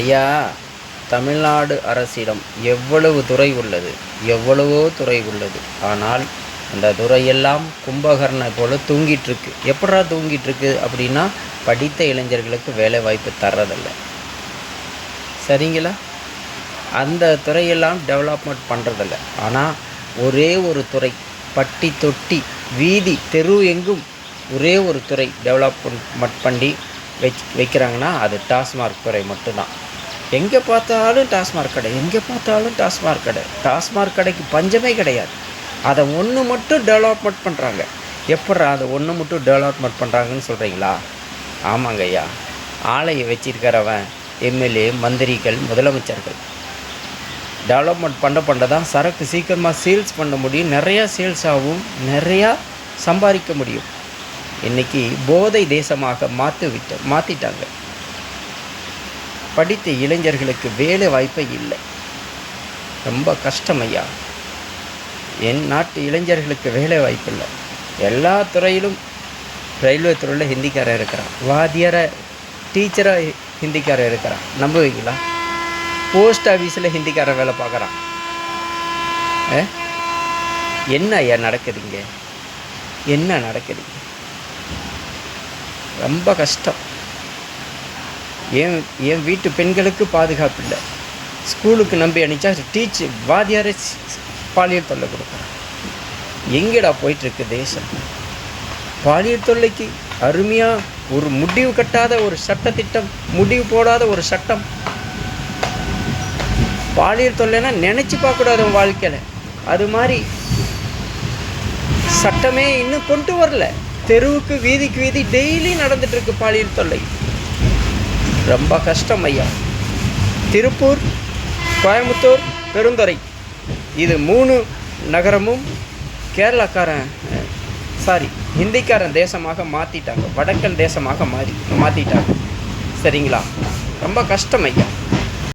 ஐயா தமிழ்நாடு அரசிடம் எவ்வளவு துறை உள்ளது? எவ்வளவோ துறை உள்ளது. ஆனால் அந்த துறையெல்லாம் கும்பகர்ணை போல் தூங்கிட்டுருக்கு. எப்படா தூங்கிட்டுருக்கு அப்படின்னா படித்த இளைஞர்களுக்கு வேலை வாய்ப்பு தர்றதில்ல. சரிங்களா? அந்த துறையெல்லாம் டெவலப்மெண்ட் பண்ணுறதில்ல ஆனால் ஒரே ஒரு துறை பட்டி தொட்டி வீதி தெரு எங்கும் ஒரே ஒரு துறை டெவலப்மெண்ட் பண்ணி வச் வைக்கிறாங்கன்னா அது டாஸ்மார்க் துறை மட்டும்தான். எங்கே பார்த்தாலும் டாஸ்மார்க் கடை எங்கே பார்த்தாலும் டாஸ்மார்க் கடை. டாஸ்மார்க் கடைக்கு பஞ்சமே கிடையாது. அதை ஒன்று மட்டும் டெவலப்மெண்ட் பண்ணுறாங்க எப்பட்றா அதை ஒன்று மட்டும் டெவலப்மெண்ட் பண்ணுறாங்கன்னு சொல்கிறீங்களா ஆமாங்க ஐயா. ஆலையை வச்சிருக்கிறவன் எம்எல்ஏ மந்திரிகள் முதலமைச்சர்கள். டெவலப்மெண்ட் பண்ண பண்ண தான் சரக்கு சீக்கிரமாக சேல்ஸ் பண்ண முடியும். நிறையா சேல்ஸ் ஆகும் நிறையா சம்பாதிக்க முடியும். இன்றைக்கி போதை தேசமாக மாற்றி விட்டு மாற்றிட்டாங்க படித்த இளைஞர்களுக்கு வேலை வாய்ப்பே இல்லை. ரொம்ப கஷ்டம் ஐயா என் நாட்டு இளைஞர்களுக்கு வேலை வாய்ப்பு இல்லை. எல்லா துறையிலும் ரயில்வே துறையில் ஹிந்திக்காரன் இருக்கிறான். வாத்தியாரை டீச்சராக ஹிந்திக்காரன் இருக்கிறான். நம்புவீங்களா? போஸ்ட் ஆஃபீஸில் ஹிந்திக்காரன் வேலை பார்க்குறான். என்ன ஐயா நடக்குதுங்க? என்ன நடக்குதுங்க ரொம்ப கஷ்டம். என் என் வீட்டு பெண்களுக்கு பாதுகாப்பு இல்லை. ஸ்கூலுக்கு நம்பி அனுப்பிச்சா டீச்சர் வாத்தியாரே பாலியல் தொல்லை கொடுக்குறான். எங்கேடா போயிட்டுருக்கு தேசம்? பாலியல் தொல்லைக்கு அருமையாக ஒரு முடிவு கட்டாத ஒரு சட்டத்திட்டம் முடிவு போடாத ஒரு சட்டம். பாலியல் தொல்லைன்னா நினச்சி பார்க்கக்கூடாது உன் வாழ்க்கையில். அது மாதிரி சட்டமே இன்னும் கொண்டு வரல. தெருவுக்கு வீதிக்கு வீதி டெய்லி நடந்துட்டு இருக்கு பாலியல் தொல்லை. ரொம்ப கஷ்டம் ஐயா. திருப்பூர் கோயம்புத்தூர் பெருந்துறை. இது மூணு நகரமும் கேரளாக்காரன் சாரி ஹிந்திக்காரன் தேசமாக மாற்றிட்டாங்க வடக்கன் தேசமாக மாறி மாற்றிட்டாங்க சரிங்களா? ரொம்ப கஷ்டம் ஐயா.